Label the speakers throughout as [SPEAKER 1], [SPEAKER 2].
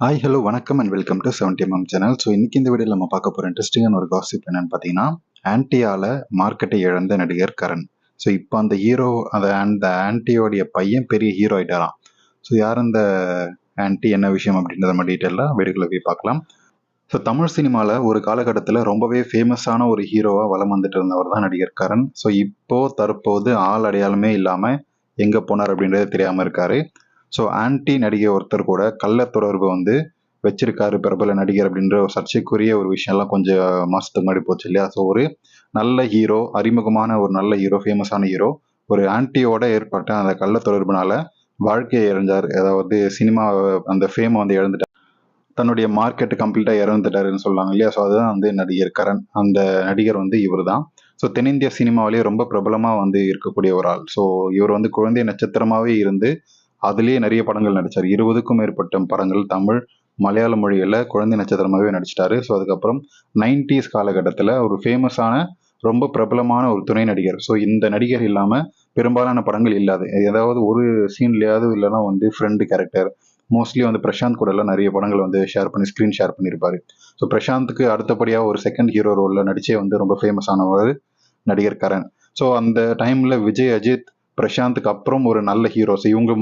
[SPEAKER 1] Hi hello வணக்கம் and welcome to seventy MM channel so இன்னைக்கு இந்த வீடியோவில் நம்ம பார்க்க போகிற இன்ட்ரெஸ்டிங்கான ஒரு காசிப் என்னன்னு பார்த்தீங்கன்னா ஆன்டியால மார்க்கெட்டை இழந்த நடிகர் கரண். ஸோ இப்போ அந்த ஹீரோ அந்த அந்த ஆன்டியோடைய பையன் பெரிய ஹீரோ ஆகிட்டாராம் ஸோ யார் அந்த ஆன்டி என்ன விஷயம் அப்படின்றத நம்ம டீட்டெயிலாக வீடுகளை போய் பார்க்கலாம். ஸோ தமிழ் சினிமாவில் ஒரு காலகட்டத்தில் ரொம்பவே ஃபேமஸான ஒரு ஹீரோவாக வளம் வந்துட்டு இருந்தவர் தான் நடிகர் கரண். ஸோ இப்போ தற்போது ஆள் அடையாளமே இல்லாமல் எங்கே போனார் அப்படின்றது தெரியாமல் இருக்காரு. ஸோ ஆன்டி நடிகை ஒருத்தர் கூட கள்ள தொடர்பு வந்து வச்சிருக்காரு பிரபல நடிகர் அப்படின்ற ஒரு சர்ச்சைக்குரிய ஒரு விஷயம்லாம் கொஞ்சம் மாதத்துக்கு முன்னாடி போச்சு இல்லையா? ஸோ ஒரு நல்ல ஹீரோ அறிமுகமான ஒரு நல்ல ஹீரோ ஃபேமஸான ஹீரோ ஒரு ஆன்டியோட ஏற்பட்ட அந்த கள்ள தொடர்புனால வாழ்க்கையை இழந்தார். அதாவது சினிமா அந்த ஃபேமை வந்து இழந்துட்டார். தன்னுடைய மார்க்கெட் கம்ப்ளீட்டாக இறந்துட்டாருன்னு சொல்லுவாங்க இல்லையா? ஸோ அதுதான் வந்து நடிகர் கரண். அந்த நடிகர் வந்து இவர் தான் ஸோ தென்னிந்திய சினிமாவிலேயே ரொம்ப பிரபலமாக வந்து இருக்கக்கூடிய ஒரு ஆள். ஸோ இவர் வந்து குழந்தை நட்சத்திரமாகவே இருந்து அதுலேயே நிறைய படங்கள் நடித்தார் இருபதுக்கும் மேற்பட்ட படங்கள் தமிழ் மலையாள மொழியில் குழந்தை நட்சத்திரமாகவே நடிச்சிட்டாரு. ஸோ அதுக்கப்புறம் நைன்டிஸ் காலகட்டத்தில் ஒரு ஃபேமஸான ரொம்ப பிரபலமான ஒரு துணை நடிகர். ஸோ இந்த நடிகர் இல்லாமல் பெரும்பாலான படங்கள் இல்லாது ஏதாவது ஒரு சீன்லையாவது இல்லைன்னா வந்து ஃப்ரெண்டு கேரக்டர் மோஸ்ட்லி வந்து பிரசாந்த் கூட எல்லாம் நிறைய படங்கள் வந்து ஷேர் பண்ணி ஸ்க்ரீன் ஷேர் பண்ணியிருப்பாரு ஸோ பிரசாந்த்க்கு அடுத்தபடியாக ஒரு செகண்ட் ஹீரோ ரோலில் நடிச்சே வந்து ரொம்ப ஃபேமஸ் ஆனவர் நடிகர் கரண் ஸோ அந்த டைமில் விஜய் அஜித் பிரசாந்துக்கு அப்புறம் ஒரு நல்ல ஹீரோஸ் இவங்க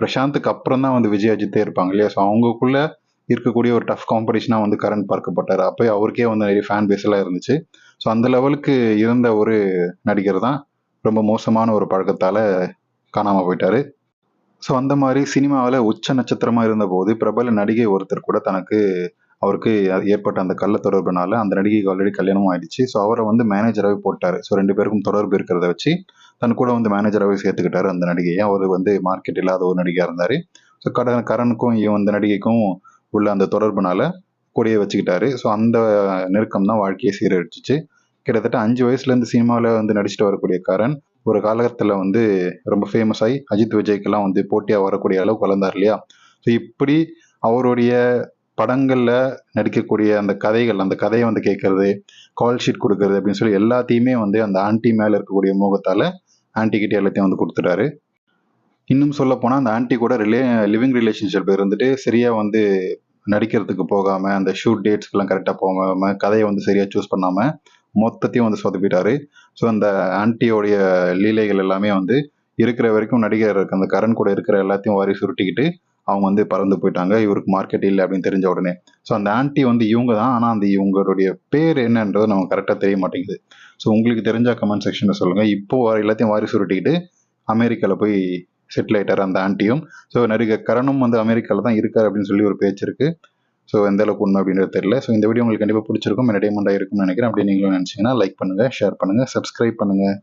[SPEAKER 1] பிரசாந்துக்கு அப்புறம் தான் வந்து விஜய் அஜித்தே இருப்பாங்க இல்லையா? ஸோ அவங்களுக்குள்ள இருக்கக்கூடிய ஒரு டஃப் காம்படிஷனாக வந்து கரண் பார்க்கப்பட்டார். அப்போ அவருக்கே வந்து நிறைய ஃபேன் பேஸ் எல்லாம் இருந்துச்சு. ஸோ அந்த லெவலுக்கு இருந்த ஒரு நடிகர் தான் ரொம்ப மோசமான ஒரு பழக்கத்தால் காணாமல் போயிட்டார். ஸோ அந்த மாதிரி சினிமாவில் உச்ச நட்சத்திரமாக இருந்தபோது பிரபல நடிகை ஒருத்தர் கூட தனக்கு அவருக்கு ஏற்பட்ட அந்த கள்ள தொடர்புனால அந்த நடிகைக்கு ஆல்ரெடி கல்யாணமும் ஆயிடுச்சு. ஸோ அவரை வந்து மேனேஜராகவே போட்டார். ஸோ ரெண்டு பேருக்கும் தொடர்பு இருக்கிறத வச்சு தன் கூட வந்து மேனேஜராகவே சேர்த்துக்கிட்டாரு அந்த நடிகையை. அவர் வந்து மார்க்கெட் இல்லாத ஒரு நடிகையாக இருந்தார். ஸோ கடன் கரனுக்கும் இவன் அந்த நடிகைக்கும் உள்ள அந்த தொடர்புனால கூடயே வச்சுக்கிட்டாரு. ஸோ அந்த நெருக்கம் தான் வாழ்க்கையை சீரழிச்சிச்சு. கிட்டத்தட்ட அஞ்சு வயசுலேருந்து சினிமாவில் வந்து நடிச்சுட்டு வரக்கூடிய கரண் ஒரு காலகட்டத்தில் வந்து ரொம்ப ஃபேமஸ் ஆகி அஜித் விஜய்க்கெல்லாம் வந்து போட்டியாக வரக்கூடிய அளவுக்கு வளர்ந்தார் இல்லையா? ஸோ இப்படி அவருடைய படங்களில் நடிக்கக்கூடிய அந்த கதைகள் அந்த கதையை வந்து கேட்கறது கால் ஷீட் கொடுக்கறது அப்படின்னு சொல்லி எல்லாத்தையுமே வந்து அந்த ஆன்டி மேலே இருக்கக்கூடிய மோகத்தால் ஆன்டி கிட்ட எல்லாத்தையும் வந்து கொடுத்துட்டாரு. இன்னும் சொல்ல போனால் அந்த ஆன்டி கூட ரிலே லிவிங் ரிலேஷன்ஷிப் இருந்துட்டு சரியாக வந்து நடிக்கிறதுக்கு போகாமல் அந்த ஷூட் டேட்ஸ்க்கெல்லாம் கரெக்டாக போகாமல் கதையை வந்து சரியாக சூஸ் பண்ணாமல் மொத்தத்தையும் வந்து சொதப்பிட்டாரு. ஸோ அந்த ஆன்டியோடைய லீலைகள் எல்லாமே வந்து இருக்கிற வரைக்கும் நடிகர் அந்த கரண் கூட இருக்கிற எல்லாத்தையும் வாரி சுருட்டிக்கிட்டு அவங்க வந்து பறந்து போயிட்டாங்க. இவருக்கு மார்க்கெட் இல்லை அப்படின்னு தெரிஞ்ச உடனே. ஸோ அந்த ஆன்ட்டி வந்து இவங்க தான். ஆனால் அந்த இவங்களுடைய பேர் என்னன்றது நமக்கு கரெக்டாக தெரிய மாட்டேங்குது. ஸோ உங்களுக்கு தெரிஞ்ச கமெண்ட் செக்ஷனில் சொல்லுங்கள் இப்போ வர எல்லாத்தையும் வாரி சுருட்டிக்கிட்டு அமெரிக்காவில் போய் செட்டில் ஆகிட்டார் அந்த ஆன்ட்டியும் ஸோ நடிகர் கரணும் வந்து அமெரிக்காவில் தான் இருக்கார் அப்படின்னு சொல்லி ஒரு பேச்சு இருக்குது ஸோ எந்த அளவுக்கு உண்மை அப்படின்றது தெரியல. ஸோ இந்த வீடியோ உங்களுக்கு கண்டிப்பாக பிடிச்சிருக்கும். என்டர்டைன்மெண்ட்டாக இருக்கும்னு நினைக்கிறேன். அப்படி நீங்களும் நினச்சிங்கன்னா லைக் பண்ணுங்கள் ஷேர் பண்ணுங்கள் சப்ஸ்கிரைப் பண்ணுங்கள்